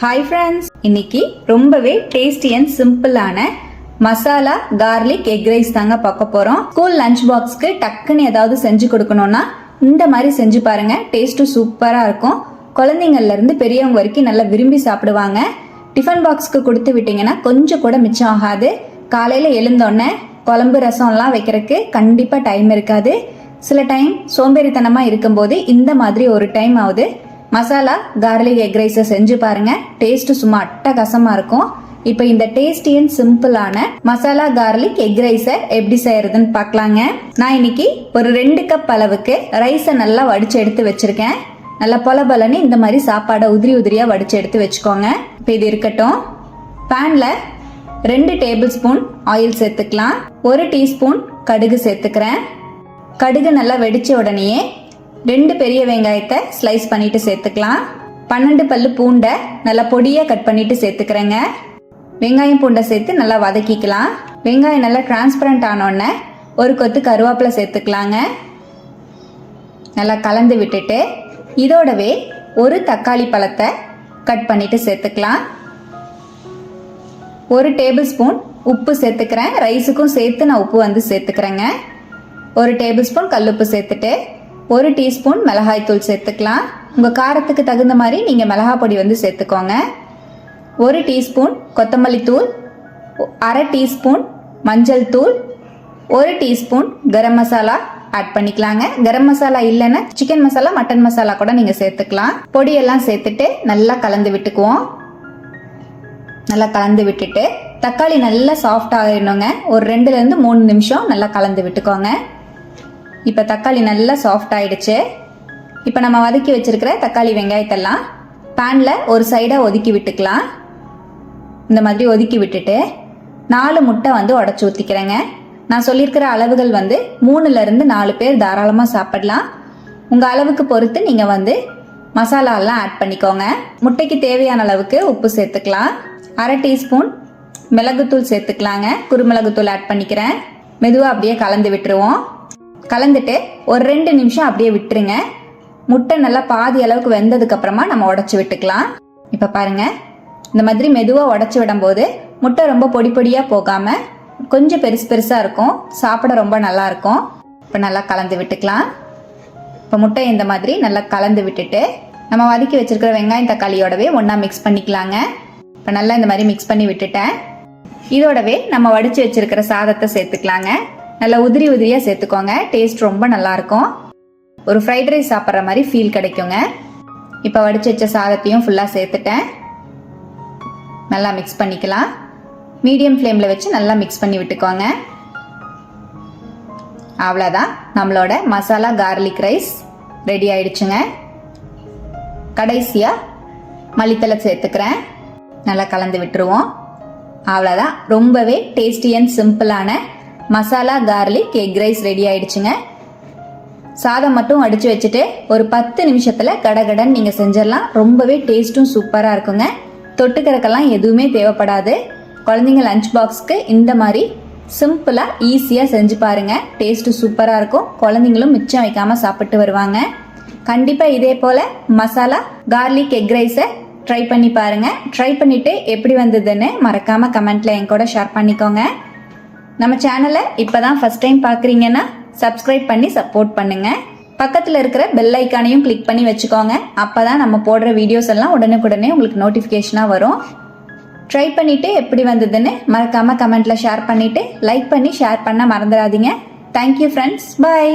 Hi friends இன்னைக்கு ரொம்பவே tasty and சிம்பிளான மசாலா கார்லிக் எக் ரைஸ் தாங்க பார்க்க போறோம். ஸ்கூல் லஞ்ச் பாக்ஸ்க்கு டக்குன்னு ஏதாவது செஞ்சு கொடுக்கணும்னா இந்த மாதிரி செஞ்சு பாருங்க. டேஸ்ட்டும் சூப்பராக இருக்கும். குழந்தைங்கள்ல இருந்து பெரியவங்க வரைக்கும் நல்லா விரும்பி சாப்பிடுவாங்க. டிஃபன் பாக்ஸ்க்கு கொடுத்து விட்டீங்கன்னா கொஞ்சம் கூட மிச்சம் ஆகாது. காலையில் எழுந்தோடனே குழம்பு ரசம்லாம் வைக்கிறதுக்கு கண்டிப்பாக டைம் இருக்காது. சில டைம் சோம்பேறித்தனமாக இருக்கும்போது இந்த மாதிரி ஒரு டைம் ஆகுது. மசாலா கார்லிக் எக் ரைஸை செஞ்சு பாருங்க. டேஸ்ட் சும்மா அட்டகாசமா இருக்கும். இப்போ இந்த டேஸ்டி அண்ட் சிம்பிளான மசாலா கார்லிக் எக் ரைஸை எப்படி செய்யறதுன்னு பார்க்கலாங்க. நான் இன்னைக்கு ஒரு ரெண்டு கப் அளவுக்கு ரைஸை நல்லா வடிச்சு எடுத்து வச்சிருக்கேன். நல்லா பொல பலன்னு இந்த மாதிரி சாப்பாடை உதிரி உதிரியா வடிச்சு எடுத்து வச்சுக்கோங்க. இப்போ இது இருக்கட்டும். பேன்ல ரெண்டு டேபிள் ஸ்பூன் ஆயில் சேர்த்துக்கலாம். ஒரு டீஸ்பூன் கடுகு சேர்த்துக்கிறேன். கடுகு நல்லா வெடிச்ச உடனேயே ரெண்டு பெரிய வெங்காயத்தை ஸ்லைஸ் பண்ணிட்டு சேர்த்துக்கலாம். பன்னெண்டு பல்லு பூண்டை நல்லா பொடியாக கட் பண்ணிட்டு சேர்த்துக்கிறேங்க. வெங்காயம் பூண்டை சேர்த்து நல்லா வதக்கிக்கலாம். வெங்காயம் நல்லா டிரான்ஸ்பரண்ட் ஆனோடனே ஒரு கொத்து கருவேப்பிலை சேர்த்துக்கலாங்க. நல்லா கலந்து விட்டுட்டு இதோடவே ஒரு தக்காளி பழத்தை கட் பண்ணிட்டு சேர்த்துக்கலாம். ஒரு டேபிள் ஸ்பூன் உப்பு சேர்த்துக்கிறேன். ரைஸுக்கும் சேர்த்து நான் உப்பு வந்து சேர்த்துக்கிறேங்க. ஒரு டேபிள் ஸ்பூன் கல்லுப்பு சேர்த்துட்டு ஒரு டீஸ்பூன் மிளகாய்த்தூள் சேர்த்துக்கலாம். உங்கள் காரத்துக்கு தகுந்த மாதிரி நீங்கள் மிளகா பொடி வந்து சேர்த்துக்கோங்க. ஒரு டீஸ்பூன் கொத்தமல்லி தூள் அரை டீஸ்பூன் மஞ்சள் தூள் ஒரு டீஸ்பூன் கரம் மசாலா ஆட் பண்ணிக்கலாங்க. கரம் மசாலா இல்லைன்னா சிக்கன் மசாலா மட்டன் மசாலா கூட நீங்கள் சேர்த்துக்கலாம். பொடியெல்லாம் சேர்த்துட்டு நல்லா கலந்து விட்டுக்குவோம். நல்லா கலந்து விட்டுட்டு தக்காளி நல்லா சாஃப்ட் ஆகிடணுங்க ஒரு ரெண்டுலேருந்து மூணு நிமிஷம் நல்லா கலந்து விட்டுக்கோங்க. இப்போ தக்காளி நல்லா சாஃப்ட் ஆயிடுச்சு. இப்போ நம்ம வதக்கி வச்சிருக்கிற தக்காளி வெங்காயத்தெல்லாம் பேனில் ஒரு சைடாக ஒதுக்கி விட்டுக்கலாம். இந்த மாதிரி ஒதுக்கி விட்டுட்டு நாலு முட்டை வந்து உடச்சி ஊற்றிக்கிறேங்க நான் சொல்லியிருக்கிற அளவுகள் வந்து மூணுலேருந்து நாலு பேர் தாராளமாக சாப்பிடலாம். உங்கள் அளவுக்கு பொறுத்து நீங்கள் வந்து மசாலாலாம் ஆட் பண்ணிக்கோங்க. முட்டைக்கு தேவையான அளவுக்கு உப்பு சேர்த்துக்கலாம். அரை டீஸ்பூன் மிளகுத்தூள் சேர்த்துக்கலாங்க. குருமிளகுத்தூள் ஆட் பண்ணிக்கிறேன். மெதுவாக அப்படியே கலந்து விட்டுருவோம். கலந்துட்டு ஒரு ரெண்டு நிமிஷம் அப்படியே விட்டுருங்க. முட்டை நல்லா பாதி அளவுக்கு வெந்ததுக்கு அப்புறமா நம்ம உடச்சி விட்டுக்கலாம். இப்போ பாருங்க. இந்த மாதிரி மெதுவாக உடச்சி விடும்போது முட்டை ரொம்ப பொடி பொடியாக போகாமல் கொஞ்சம் பெருசு பெருசாக இருக்கும். சாப்பிட ரொம்ப நல்லா இருக்கும். இப்போ நல்லா கலந்து விட்டுக்கலாம். இப்போ முட்டை இந்த மாதிரி நல்லா கலந்து விட்டுட்டு நம்ம வதக்கி வச்சிருக்கிற வெங்காயம் தக்காளியோடவே ஒன்றா மிக்ஸ் பண்ணிக்கலாங்க. இப்போ நல்லா இந்த மாதிரி மிக்ஸ் பண்ணி விட்டுட்டேன். இதோடவே நம்ம வடித்து வச்சிருக்கிற சாதத்தை சேர்த்துக்கலாங்க. நல்லா உதிரி உதிரியாக சேர்த்துக்கோங்க. டேஸ்ட் ரொம்ப நல்லாயிருக்கும். ஒரு ஃப்ரைட் ரைஸ் சாப்பிட்ற மாதிரி ஃபீல் கிடைக்குங்க. இப்போ வடிச்சு வச்ச சாதத்தையும் ஃபுல்லாக சேர்த்துட்டேன். நல்லா மிக்ஸ் பண்ணிக்கலாம். மீடியம் ஃப்ளேமில் வச்சு நல்லா மிக்ஸ் பண்ணி விட்டுக்கோங்க. அவ்வளோதான் நம்மளோட மசாலா கார்லிக் ரைஸ் ரெடி ஆயிடுச்சுங்க. கடைசியாக மல்லித்தலை சேர்த்துக்கிறேன். நல்லா கலந்து விட்டுருவோம். அவ்வளோதான் ரொம்பவே டேஸ்டி அண்ட் சிம்பிளான masala garlic egg rice ready ஆயிடுச்சுங்க. சாதம் மட்டும் அடிச்சு வச்சுட்டு ஒரு பத்து நிமிஷத்துல கடகடன் நீங்க செஞ்சிடலாம். ரொம்பவே டேஸ்ட்டும் சூப்பராக இருக்குங்க. தொட்டுக்கிறக்கெல்லாம் எதுவுமே தேவைப்படாது. குழந்தைங்க லஞ்ச் பாக்ஸ்க்கு இந்த மாதிரி சிம்பிளாக ஈஸியாக செஞ்சு பாருங்க. டேஸ்ட் சூப்பராக இருக்கும். குழந்தைங்களும் மிச்சம் வைக்காமல் சாப்பிட்டு வருவாங்க. கண்டிப்பாக இதே போல் மசாலா கார்லிக் எக் ரைஸை ட்ரை பண்ணி பாருங்க. ட்ரை பண்ணிட்டு எப்படி வந்ததுன்னு மறக்காம கமெண்ட்ல என் கூட ஷேர் பண்ணிக்கோங்க. நம்ம சேனலை இப்போ தான் ஃபஸ்ட் டைம் பார்க்குறீங்கன்னா சப்ஸ்கிரைப் பண்ணி சப்போர்ட் பண்ணுங்கள் பக்கத்தில் இருக்கிற பெல் ஐக்கானையும் கிளிக் பண்ணி வச்சுக்கோங்க. அப்போ தான் நம்ம போடுற வீடியோஸ் எல்லாம் உடனுக்குடனே உங்களுக்கு நோட்டிஃபிகேஷனாக வரும். ட்ரை பண்ணிவிட்டு எப்படி வந்ததுன்னு மறக்காமல் கமெண்ட்டில் ஷேர் பண்ணிவிட்டு லைக் பண்ணி ஷேர் பண்ண மறந்துடாதீங்க. Thank you friends bye